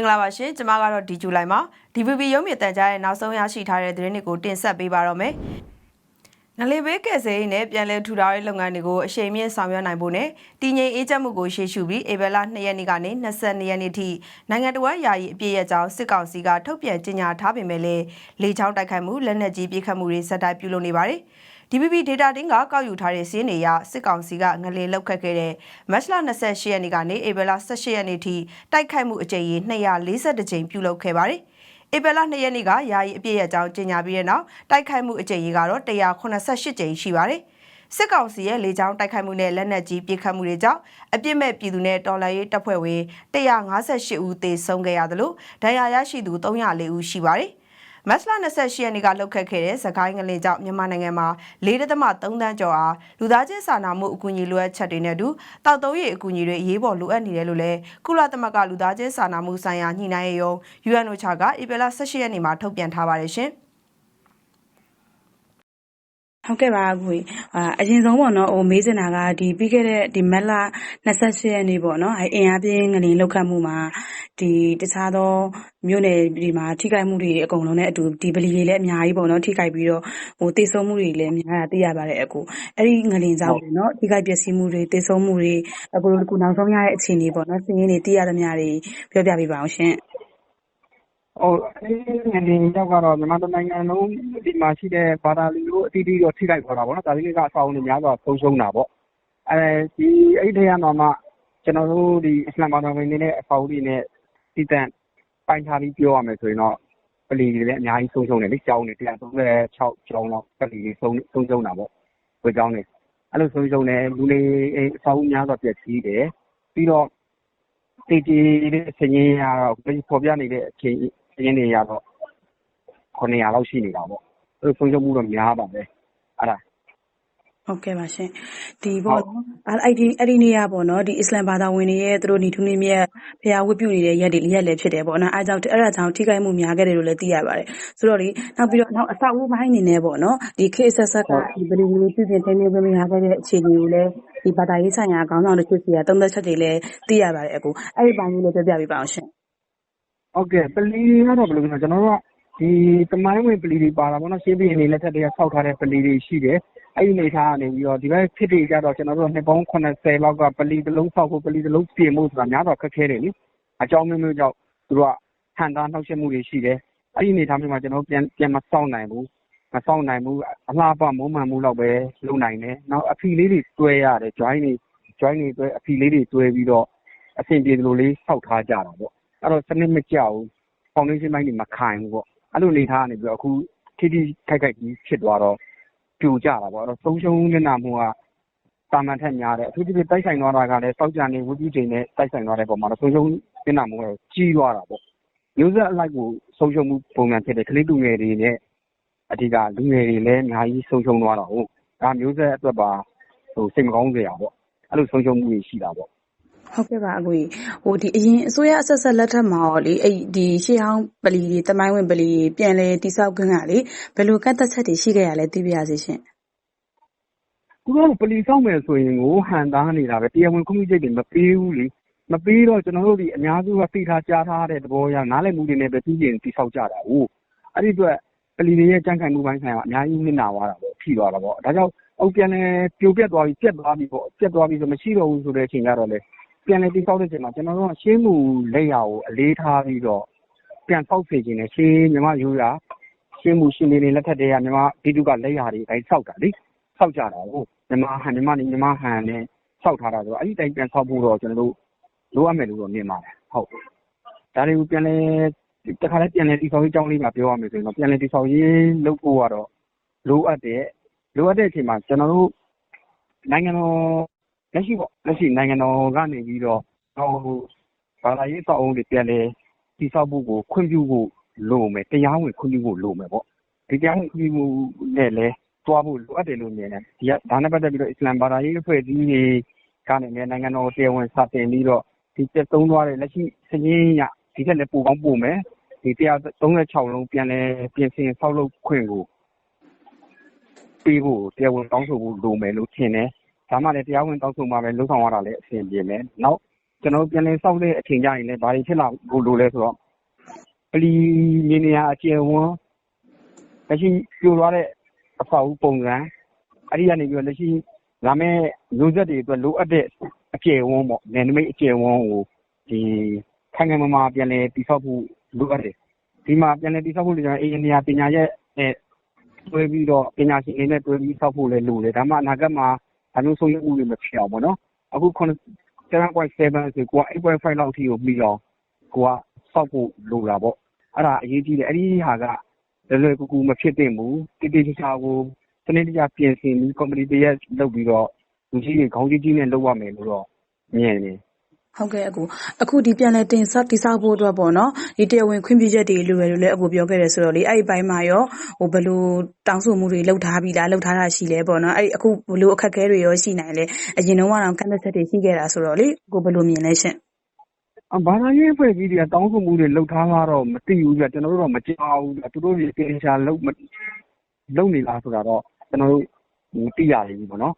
င်္ဂလာပါရှင်ကျမကတော့ဒီဇူလိုင်မှာ DVB ရုံးမြင့်တန်ကြားရဲ့နောက်ဆုံးရရှိထားတဲ့သတင်းတွေကိုတင်ဆက်ပေးပါတော့မယ်ငလေးဘေးကယ်ဆယ်ရေးနဲ့ပြန်လည်ထူထောင်ရေးလုပ်ငန်းတွေကိုအရှိန်မြင့်ဆောင်ရွက်နိုင်ဖို့နဲ့တည်ငြိမ်အေးချမ်းမှုကိုရှေ့ရှုပြီးဧပြီလ2ရက်နေ့ကနေ22ရက်နေ့ထိနိုင်ငံတော်ယာယီအပြည့်ရဲ့အကြောင်းစစ်ကောင်စီကထုတ်ပြန်ကြေညာထားပေမဲ့လည်းလေချောင်းတိုက်ခိုက်မှုလက်နက်ကြီးပစ်ခတ်မှုတွေဆက်တိုက်ပြုလုပ်နေပါတယ်။ DPP data တင်းကကောက်ယူထားတဲ့စီးနေရစစ်ကောင်စီကငလင်လောက်ခတ်ခဲ့တဲ့မတ်လ28ရက်နေ့ကနေဧပြီလ18ရက်နေ့ထိတိုက်ခိုက်မှုအကြိမ်ရေ242ကြိမ်ပြုလုပ်ခဲ့ပါတယ်။ဧပြီလ2ရက်နေ့ကယာယီအပြည့်ရဲ့အကြောင်းကြေညာပြီးတဲ့နောက်တိုက်ခိုက်မှုအကြိမ်ရေကတော့188ကြိမ်ရှိပါတယ်။စစ်ကောင်စီရဲ့လေကြောင်းတိုက်ခိုက်မှုနဲ့လက်နက်ကြီးပစ်ခတ်မှုတွေကြောင့်အပြစ်မဲ့ပြည်သူနဲ့တော်လှန်ရေးတပ်ဖွဲ့ဝင်158ဦးသေဆုံးခဲ့ရသလိုဒဏ်ရာရရှိသူ304ဦးရှိပါတယ်။ မတ်လ28ရက်နေ့ကလှုပ်ခတ်ခဲ့တဲ့သခိုင်းငလင်ကြောင့်မြန်မာနိုင်ငံမှာ4.3တန်းကျော်အားလူသားချင်းစာနာမှုအကူအညီလိုအပ်ချက်တွေနဲ့အတူတောက်သုံးရည်အကူအညီတွေအရေးပေါ်လိုအပ်နေတယ်လို့လည်းကုလသမဂ္ဂလူသားချင်းစာနာမှုဆိုင်ရာညှိနှိုင်းရေးရုံး UNOCHA ကဧပြီလ18ရက်နေ့မှာထုတ်ပြန်ထားပါတယ်ရှင်။ ဟုတ်ကဲ့ပါအကိုကြီးအာအရင်ဆုံးပေါ့နော်ဟိုမေးချင်တာကဒီပြီးခဲ့တဲ့ဒီမက်လ28ရက်နေ့ပေါ့နော်အဲအင်အားပြင်း ငလင်လောက်ခတ်မှုမှာဒီတခြားသောမြို့နယ်ဒီမှာ ထိခိုက်မှုတွေ အကုန်လုံးနဲ့အတူဒီဗလီတွေလည်း အများကြီးပေါ့နော်ထိခိုက်ပြီးတော့ဟိုတေဆုံးမှုတွေလည်း များတာ သိရပါတယ်အကိုအဲ့ဒီငလင်ကြောင့်ပေါ့နော်ထိခိုက်ပျက်စီးမှုတွေတေဆုံးမှုတွေအကိုတို့ကနောက်ဆုံးရတဲ့ အခြေအနေပေါ့နော်စည်ရင်းတွေ သိရသမျှတွေပြောပြပေးပါအောင်ရှင်ဟို အဲဒီငနေရောက်ကတော့ မြန်မာတနိုင်ငံလုံးဒီမှာရှိတဲ့ ဘာသာ လူမျိုးအသီးသီးတော့ ထိခိုက်သွားတာပေါ့နော်ဒါလေးကအဆောင်တွေ များစွာဆုံးရှုံးတာပေါ့ အဲဒီအဲ့ဒီထဲမှာကျွန်တော်တို့ဒီအစ္စလာမ်ဘာသာဝင်တွေနဲ့အဖော်တွေနဲ့တည်တံ့ပိုင်းထားပြီး ပြောရမယ်ဆိုရင်တော့ ပလီတွေလည်း အများကြီးဆုံးရှုံးတယ်လေ ကျောင်းတွေ136ကျောင်းလောက် ပလီတွေ ဆုံးဆုံးရှုံးတာပေါ့ဝေကျောင်းတွေ အဲ့လို ဆုံးရှုံးတယ် လူနေအဆောက်များစွာ ပျက်စီးတယ် ပြီးတော့တည်တည်တဲ့အချိန်ကြီးကတော့ပေါ်ပြနေတဲ့အချိန် ရင်းတွေရတော့900လောက်ရှိနေတာပေါ့အဲ့ဆုံးရှုံးမှုတော့များပါတယ်အဲ့ဒါဟုတ်ကဲ့ပါရှင်ဒီပေါ့နော်အဲ့ဒီအဲ့ဒီနေ့ကပေါ့နော်ဒီအစ္စလမ်ဘာသာဝင်တွေရဲ့သူတို့ညီထုနေမြတ်ဖျားဝတ်ပြုနေတဲ့ရက်တွေရက်လည်းဖြစ်တယ်ပေါ့နော်အဲကြောင့်အဲ့ဒါကြောင့်ထိခိုက်မှုများခဲ့တယ်လို့လည်းသိရပါတယ်ဆိုတော့လေနောက်ပြီးတော့နောက်အဆောက်အဦပိုင်းအနေနဲ့ပေါ့နော်ဒီခေတ်ဆက်ဆက်ကဒီဗလီဝီပြုပြင်ထိန်းသိမ်းမှုများခဲ့တဲ့အခြေအနေကိုလည်းဒီဘာသာရေးဆိုင်ရာခေါင်းဆောင်တို့ဖြစ်စီကသုံးသက်ချက်တွေလည်းသိရပါတယ်အကူအဲ့ဒီပိုင်းလေးလည်းပြောပြပေးပါအောင်ရှင် ဟုတ်ကဲ့ပလီကတော့ဘယ်လိုလဲကျွန်တော်တို့ကဒီတမိုင်းဝင်ပလီတွေပါတာပေါ့နော်ရှင်းပြနေလက်ထက်တည်းကဆောက်ထားတဲ့ပလီတွေရှိတယ်အဲ့ဒီနေထားကနေပြီးတော့ဒီဘက်ဖြစ်တွေကြတော့ကျွန်တော်တို့နှစ်ပေါင်း80လောက်ကပလီတစ်လုံးဆောက်ဖို့ပလီတစ်လုံးပြင်ဖို့ဆိုတာများတော့ခက်ခဲတယ်လေအကြောင်းမျိုးမျိုးကြောင့်သူတို့ကဟန်တာနှောက်ယှက်မှုတွေရှိတယ်အဲ့ဒီနေထားမျိုးမှာကျွန်တော်တို့ပြန်ပြန်မဆောက်နိုင်ဘူးမဆောက်နိုင်ဘူးအလှပမုံမှန်မှုလောက်ပဲလုပ်နိုင်တယ်နောက်အဖီလေးတွေတွဲရတယ် join တွေ join တွေတွဲအဖီလေးတွေတွဲပြီးတော့အဆင်ပြေတယ်လို့လေးဆောက်ထားကြတာပေါ့ အဲ့တော့စနစ်မကျဘူးဖောင်ဒေးရှင်းပိုင်းတွေမခိုင်ဘူးပေါ့အဲ့လိုနေထားကနေပြီးတော့အခုထိထိခိုက်ခိုက်ကြီးဖြစ်သွားတော့ပြိုကျတာပေါ့အဲ့တော့ဆုံးရှုံးနေတာမှုကတာမန်ထက်များတယ်အထူးသဖြင့်တိုက်ဆိုင်သွားတာကလည်းစောက်ကြနေဝူကြီးချိန်နဲ့တိုက်ဆိုင်သွားတဲ့ပုံမှာတော့ဆုံးရှုံးနေတာမှုကတော့ကြီးသွားတာပေါ့မျိုးဆက်အလိုက်ကိုဆုံးရှုံးမှုပုံစံဖြစ်တယ်ကလေးလူငယ်တွေနဲ့အဓိကလူငယ်တွေလည်းအများကြီးဆုံးရှုံးသွားတာဟုတ်ဒါမျိုးဆက်အတွက်ပါဟိုစိတ်မကောင်းစရာပေါ့အဲ့လိုဆုံးရှုံးမှုတွေရှိတာပေါ့ ဟုတ်ကဲ့ပါအကိုကြီးဟိုဒီအရင်အစိုးရအဆက်ဆက် လက်ထက်မှာရောလေ အဲ့ဒီရှေးဟောင်းပလီတွေတမိုင်းဝင်ပလီတွေ ပြန်လဲတိဆောက်ခွင့်ကလေ ဘယ်လိုကန့်သက်ချက်တွေ ရှိခဲ့ရလဲ သိပြရစီရှင်သူတို့ပလီဆောင်မယ်ဆိုရင်ကို ဟန်သားနေတာပဲ တရားဝင်ခွင့်ပြုချက်တွေ မပေးဘူးလေ မပေးတော့ ကျွန်တော်တို့ဒီအများစုက သိထားကြားထားတဲ့ သဘောအရ နားလည်မှုတွေနဲ့ပဲ ပြည်ရင်တိဆောက်ကြတာဟုတ်အဲ့ဒီအတွက်ပလီတွေရဲ့ ကြံ့ခိုင်မှုပိုင်းဆိုင်ရာ အများကြီး နစ်နာသွားတာပေါ့ ထိသွားတာပေါ့ ဒါကြောင့်အုပ်ပြန်လဲပြိုပြက်သွားပြီပြက်သွားပြီပေါ့ပြက်သွားပြီဆို မရှိတော့ဘူးဆိုတဲ့အချိန်ကျတော့လေ ပြန်လဲတိဆောက်တဲ့အချိန်မှာ ကျွန်တော်တို့က ရှင်းမှုလက်ရာကို အလေးထားပြီးတော့ ပြန်ဆောက်စေခြင်းနဲ့ရှင်းမြမယူရာရှင်းမှုရှင်းနေလက်ထက်တည်းက မြမဒီတုကလက်ရာတွေတိုင်း ဆောက်တာလေ ဆောက်ကြတာဟုတ်မြန်မာဟန်မြန်မာနေမြန်မာဟန်နဲ့ ဆောက်ထားတာဆိုတော့ အဲ့ဒီတိုင်း ပြန်ဆောက်ဖို့တော့ကျွန်တော်တို့လိုအပ်မယ်လို့တော့ မြင်ပါတယ်ဟုတ်ဒါတွေကို ပြန်လဲတခါလဲပြန်လဲတိဆောက်ရေးအကြောင်းလေးမှာပြောရမယ်ဆိုရင်တော့ ပြန်လဲတိဆောက်ရေးလုပ်ဖို့ကတော့ လိုအပ်တဲ့လိုအပ်တဲ့အချိန်မှာ ကျွန်တော်တို့ နိုင်ငံတော် လက်ရှိပေါ့လက်ရှိနိုင်ငံတော်ကနေပြီးတော့ဟိုဘာသာရေးအဆောက်အအုံတွေပြန်လဲတိဆောက်ဖို့ကိုခွင့်ပြုဖို့လိုမယ်တရားဝင်ခွင့်ပြုဖို့လိုမယ်ပေါ့ဒီတရားဝင်ခွင့်ပြုမှုနဲ့လဲသွားဖို့လိုအပ်တယ်လို့မြင်တယ်ဒီကဒါနဲ့ပတ်သက်ပြီးတော့အစ္စလာမ်ဘာသာရေးအဖွဲ့အစည်းတွေကနေလည်းနိုင်ငံတော်တရားဝင်စာတင်ပြီးတော့ဒီတက်သုံးသွားတဲ့လက်ရှိစည်ရင်းရဒီထက်လည်းပိုကောင်းပိုမယ်ဒီ136လုံးပြန်လဲပြင်ဆင်ဆောက်လုပ်ခွင့်ကိုပေးဖို့တရားဝင်တောင်းဆိုဖို့လိုမယ်လို့ထင်တယ် ဒါမှလည်းတရားဝင်တောင်းဆိုမှပဲလုံဆောင်ရတာလည်းအဆင်ပြေမယ်နောက်ကျွန်တော်တို့ပြန်လည်စောက်တဲ့အချိန်ကြရင်လည်းဘာတွေဖြစ်လာဖို့လိုလဲဆိုတော့ပလီမြေနေရာအကျယ်ဝန်းလက်ရှိပြိုသွားတဲ့အဖောက်ပုံစံအဲ့ဒီကနေပြီးတော့လက်ရှိလာမဲ့မျိုးဆက်တွေအတွက်လိုအပ်တဲ့အကျယ်ဝန်းပေါ့နယ်နိမိတ်အကျယ်ဝန်းကိုဒီခိုင်ခိုင်မာမာပြန်လည်တည်ဆောက်ဖို့လိုအပ်တယ်ဒီမှာပြန်လည်တည်ဆောက်ဖို့လိုချင်အေးနေရာပညာရဲ့နဲ့တွဲပြီးတော့ပညာရှင်တွေနဲ့တွဲပြီးဆောက်ဖို့လည်းလိုတယ်ဒါမှအနာဂတ်မှာ ဒါမျိုးဆုံးရမှုတွေ မဖြစ်အောင်ပေါ့နော် အခု 7.7 ဆိုကိုက8.5 လောက်အထိကိုပြီးတော့ကိုကစောက်ဖို့ လိုတာပေါ့ အဲ့ဒါ အရေးကြီးတယ် အဲ့ဒီဟာက လွယ်လွယ်ကူကူ မဖြစ်သင့်ဘူးတိတိကျကျကို စနစ်တကျ ပြင်ဆင်ပြီး company တရက်လုပ်ပြီးတော့ လူကြီးတွေ ခေါင်းကြီးကြီးနဲ့ လုပ်ရမယ်လို့တော့ မြင်တယ် ဟုတ်ကဲ့အကူအခုဒီပြန်လဲတင်ဆောက်တိဆောက်ဖို့အတွက်ပေါ့နော်ဒီတရားဝင်ခွင့်ပြုချက်တွေ လိုရလို့လည်း အကူပြောခဲ့တယ်ဆိုတော့လေ အဲ့ဒီဘိုင်းမှာရောဟိုဘယ်လိုတောင်းဆိုမှုတွေ လုပ်ထားပြီလား လုပ်ထားတာ ရှိလဲပေါ့နော်အဲ့ဒီအခု ဘယ်လိုအခက်အခဲတွေရော ရှိနိုင်လဲ အရင်တော့ကတော့ကန့်သက်ချက်တွေ ရှိခဲ့တာဆိုတော့လေကိုဘယ်လိုမြင်လဲရှင့်အဘာသာရေးအဖွဲ့အစည်းတွေက တောင်းဆိုမှုတွေလှုပ်ထားတာတော့ မသိဘူးပြကျွန်တော်တို့တော့ မကြောက်ဘူးသူတို့တွေတင်ချာလှုပ်လှုပ်နေလားဆိုတာတော့ ကျွန်တော်တို့ မသိရဘူးပေါ့နော်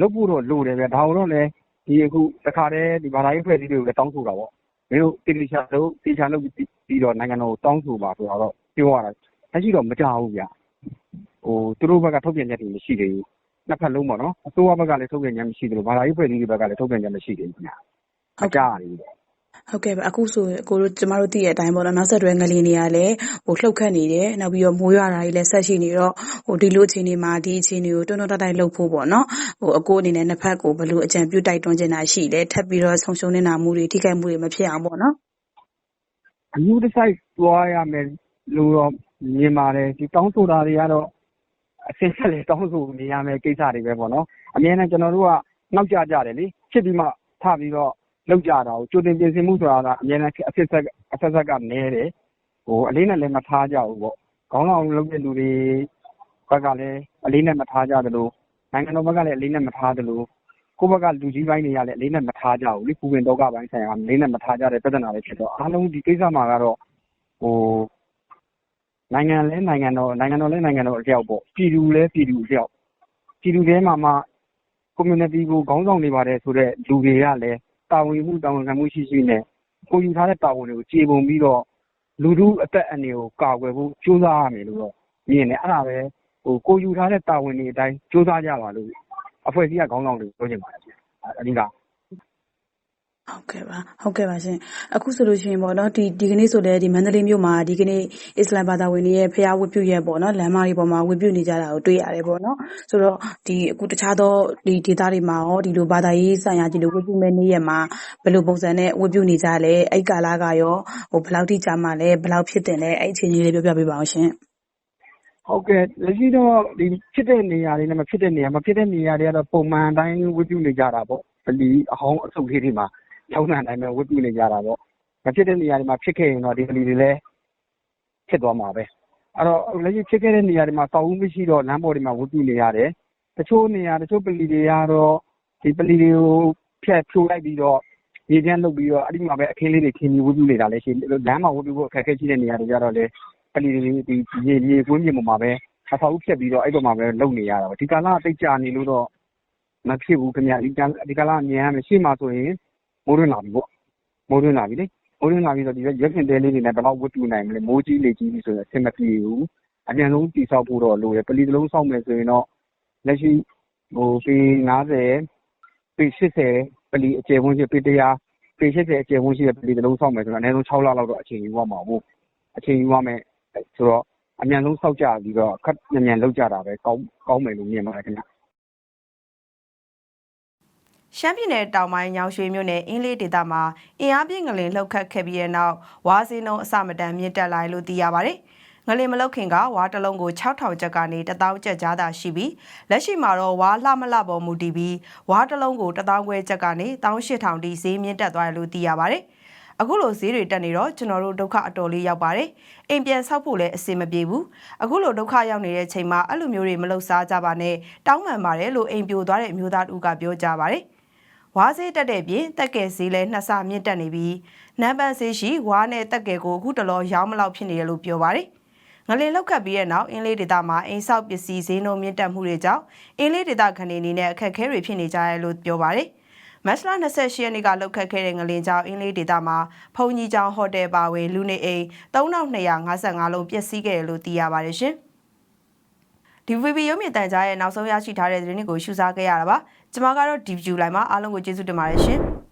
လှုပ်ဖို့တော့ လိုတယ်ဗျ ဒါတော့လည်း ဒီအခုတခါတည်းဒီဘာသာရေးအဖွဲ့အစည်းတွေကိုလည်းတောင်းဆိုတာပေါ့မင်းတို့တင်ချာလှုပ်တင်ချာလှုပ်ပြီးတော့နိုင်ငံတော်ကိုတောင်းဆိုပါဆိုတာတော့ပြောရတာလက်ရှိတော့မကြောက်ဘူးဗျဟိုသူတို့ဘက်ကထုတ်ပြန်ချက်တွေမရှိသေးဘူးနှစ်ဖက်လုံးပေါ့နော်အစိုးရဘက်ကလည်းထုတ်ပြန်ချက်မရှိသလိုဘာသာရေးအဖွဲ့အစည်းတွေဘက်ကလည်းထုတ်ပြန်ချက်မရှိသေးဘူးခင်ဗျအကြရည်ပေါ့ ဟုတ်ကဲ့ပါ အခုဆိုရင်ကိုတို့ ကျမတို့ သိတဲ့အတိုင်းပေါ့နော် နောက်ဆက်တွဲ ငလျင်တွေကလည်းဟိုလှုပ်ခတ်နေတယ် နောက်ပြီးတော့ မိုးရွာတာတွေလည်း ဆက်ရှိနေတော့ဟိုဒီလိုအခြေအနေမှာ ဒီအခြေအနေကို တွန်းတွန်းတိုက်တိုက်လှုပ်ဖို့ပေါ့နော်ဟိုအကိုအနေနဲ့ နှစ်ဖက်ကို ဘယ်လို အကြံပြု တိုက်တွန်းချင်တာ ရှိလဲ ထပ်ပြီးတော့ ဆုံရှုံနေတာမှုတွေ ထိခိုက်မှုတွေ မဖြစ်အောင်ပေါ့နော်အမျိုးတစ်ဆိုင်သွားရမယ်လို့တော့ မြင်ပါတယ်ဒီတောင်းဆိုတာတွေကတော့ အစစ်ဆက်လေတောင်းဆိုနေရမယ်ကိစ္စတွေပဲပေါ့နော် အများနဲ့ကျွန်တော်တို့က နောက်ကျကြတယ်လေ ဖြစ်ပြီးမှ ထပြီးတော့ လောက်ကြတာကိုကြိုတင်ပြင်ဆင်မှုဆိုတာကအများနဲ့အစစ်ဆက်အဆက်ဆက်ကနဲတယ်ဟိုအလေးနဲ့လည်းမထားကြဘူးပေါ့ခေါင်းဆောင်လုပ်တဲ့လူတွေဘက်ကလည်းအလေးနဲ့မထားကြသလိုနိုင်ငံတော်ဘက်ကလည်းအလေးနဲ့မထားသလိုကိုယ့်ဘက်ကလူကြီးပိုင်းတွေကလည်းအလေးနဲ့မထားကြဘူးလေပူပင်တော့ကပိုင်းဆိုင်ရာအလေးနဲ့မထားကြတဲ့ပြဿနာတွေဖြစ်တော့အားလုံးဒီကိစ္စမှာကတော့ဟိုနိုင်ငံလဲနိုင်ငံတော်နိုင်ငံတော်လဲနိုင်ငံတော်အလျောက်ပေါ့ပြည်သူလဲပြည်သူအလျောက်ပြည်သူထဲမှာမှ community ကိုခေါင်းဆောင်နေပါတယ်ဆိုတော့လူတွေကလည်း တာဝန်မှုတာဝန်ခံမှုရှိရှိနဲ့ ကိုယူထားတဲ့တာဝန်တွေကိုခြေပုံပြီးတော့ လူထုအသက်အန္တရာယ်ကို ကာကွယ်ဖို့ ကြိုးစားရမယ်လို့တော့ မြင်တယ် အဲ့ဒါပဲဟိုကိုယူထားတဲ့ တာဝန်တွေအတိုင်း ကြိုးစားကြပါလို့ အဖွဲ့အစည်းက ခေါင်းဆောင်တွေပြောချင်ပါတယ် အဓိက ဟုတ်ကဲ့ပါ ဟုတ်ကဲ့ပါရှင်အခုဆိုလို့ရှိရင်ပေါ့နော် ဒီဒီကနေ့ဆိုလည်းဒီမန္တလေးမြို့မှာ ဒီကနေ့ အစ္စလာမ်ဘာသာဝင်တွေရဲ့ဖျားဝတ်ပြုရက်ပေါ့နော် လမ်းမတွေပေါ်မှာ ဝတ်ပြုနေကြတာကို တွေ့ရတယ်ပေါ့နော် ဆိုတော့ဒီအခု တခြားသောဒီဒေသတွေမှာရော ဒီလို ဘာသာရေးဆိုင်ရာ ဒီလို ဝတ်ပြုမဲ့နေ့ရက်မှာ ဘယ်လိုပုံစံနဲ့ ဝတ်ပြုနေကြလဲ အဲ့ကာလကရောဟိုဘယ်လောက်ထိ ကြာမှလဲ ဘယ်လောက်ဖြစ်တင်လဲ အဲ့အခြေအနေလေး ပြောပြပေးပါအောင်ရှင်ဟုတ်ကဲ့ လက်ရှိတော့ဒီဖြစ်တဲ့နေရာတွေနဲ့ မဖြစ်တဲ့နေရာမဖြစ်တဲ့နေရာတွေကတော့ ပုံမှန်တိုင်း ဝတ်ပြုနေကြတာပေါ့ပလီအဟောင်းအဆုပ်လေးတွေမှာ ကျောင်းနိုင်တိုင်းပဲဝတ်ပြုနေကြတာပေါ့မဖြစ်တဲ့နေရာတွေမှာဖြစ်ခဲ့ရင်တော့ဒီပလီတွေလည်းဖြစ်သွားမှာပဲအဲ့တော့လက်ရှိဖြစ်ခဲ့တဲ့နေရာတွေမှာတောက်ဦးမရှိတော့လမ်းပေါ်တွေမှာဝတ်ပြုနေရတယ်တချို့နေရာတချို့ပလီတွေကတော့ဒီပလီတွေကိုဖြတ်ဖြိုးလိုက်ပြီးတော့ရေချမ်းလုပ်ပြီးတော့အဲ့ဒီမှာပဲအခင်းလေးတွေခင်းပြီးဝတ်ပြုနေတာလည်းရှိလမ်းမှာဝတ်ပြုဖို့အခက်အခဲရှိတဲ့နေရာတွေကြတော့လေပလီတွေဒီရေရေကွင်းပြင်ပေါ်မှာပဲအဆောက်အဦဖြတ်ပြီးတော့အဲ့ပေါ်မှာပဲလုံနေရတာပေါ့ဒီကာလတိတ်ကြနေလို့တော့မဖြစ်ဘူးခင်ဗျဒီကာဒီကာလမြန်ရမယ်ရှေ့မှာဆိုရင် မိုးတွင်းလာပြီပေါ့မိုးတွင်းလာပြီလေမိုးတွင်းလာပြီဆိုဒီရက်ခင်တဲလေးတွေနဲ့ဘယ်တော့ဝတ်တူနိုင်မလဲမိုးကြီးလေကြီးပြီဆိုရင်အဆင်မပြေဘူးအမြန်ဆုံးတိဆောက်ဖို့တော့လိုတယ်ပလီတစ်လုံးဆောက်မယ်ဆိုရင်တော့လက်ရှိဟိုပေ90ပေ80ပလီအကျယ်ဝန်းရှိပေ100ပေ80အကျယ်ဝန်းရှိတဲ့ပလီတစ်လုံးဆောက်မယ်ဆိုတော့အနည်းဆုံး6လလောက်တော့အချိန်ယူရမှာပေါ့အချိန်ယူရမယ်ဆိုတော့အမြန်ဆုံးစောက်ကြပြီးတော့ခက်မြန်မြန်လောက်ကြတာပဲကောင်းကောင်းမယ်လို့မြင်ပါတယ်ခင်ဗျ ရှမ်းပြည်နယ်တောင်ပိုင်းညောင်ရွှေမြို့နယ်အင်းလေးဒေသမှာအင်အားပြင်းငလင်လှုပ်ခတ်ခဲ့ပြီးတဲ့နောက်ဝါးစင်းနှုံးအစမတန်မြင့်တက်လာတယ်လို့သိရပါတယ်။ငလင်မလှုပ်ခင်ကဝါးတစ်လုံးကို6000ကျပ်ကနေ1000ကျပ်ကြားသာရှိပြီးလက်ရှိမှာတော့ဝါးလှမလှပေါ်မူတည်ပြီးဝါးတစ်လုံးကို1000ခွဲကျပ်ကနေ18000တိဈေးမြင့်တက်သွားတယ်လို့သိရပါတယ်။အခုလိုဈေးတွေတက်နေတော့ကျွန်တော်တို့ဒုက္ခအတော်လေးရောက်ပါတယ်။အိမ်ပြန်ဆောက်ဖို့လည်းအဆင်မပြေဘူး။အခုလိုဒုက္ခရောက်နေတဲ့ချိန်မှာအဲ့လိုမျိုးတွေမလုပ်စားကြပါနဲ့တောင်းပန်ပါတယ်လို့အိမ်ပြိုသွားတဲ့အမျိုးသားတူကပြောကြပါတယ်။ ဝါးစေးတက်တဲ့ပြင်တက်ကဲဈေးလဲနှစ်ဆမြင့်တက်နေပြီးနံပန်ဈေးရှိဝါးနဲ့တက်ကဲကိုအခုတလောရောင်းမလောက်ဖြစ်နေတယ်လို့ပြောပါတယ်။ငလင်လောက်ခတ်ပြီးတဲ့နောက်အင်းလေးဒေတာမှာအိမ်ဆောက်ပစ္စည်းဈေးနှုန်းမြင့်တက်မှုတွေကြောင့်အင်းလေးဒေတာခဏနေအနေနဲ့အခက်အခဲတွေဖြစ်နေကြတယ်လို့ပြောပါတယ်။မတ်လ28ရက်နေ့ကလောက်ခတ်ခဲ့တဲ့ငလင်ကြောင့်အင်းလေးဒေသမှာဖုန်ကြီးကျောင်းဟိုတယ်ပါဝင်လူနေအိမ်3255လုံးပျက်စီးခဲ့တယ်လို့သိရပါတယ်ရှင်။ DVB ရုပ်မြင်သံကြားရဲ့နောက်ဆုံးရရှိထားတဲ့သတင်းတွေကိုရှုစားခဲ့ရတာပါ။ကျွန်မကတော့ DVB လိုင်းမှာအားလုံးကိုကျေးဇူးတင်ပါတယ်ရှင်။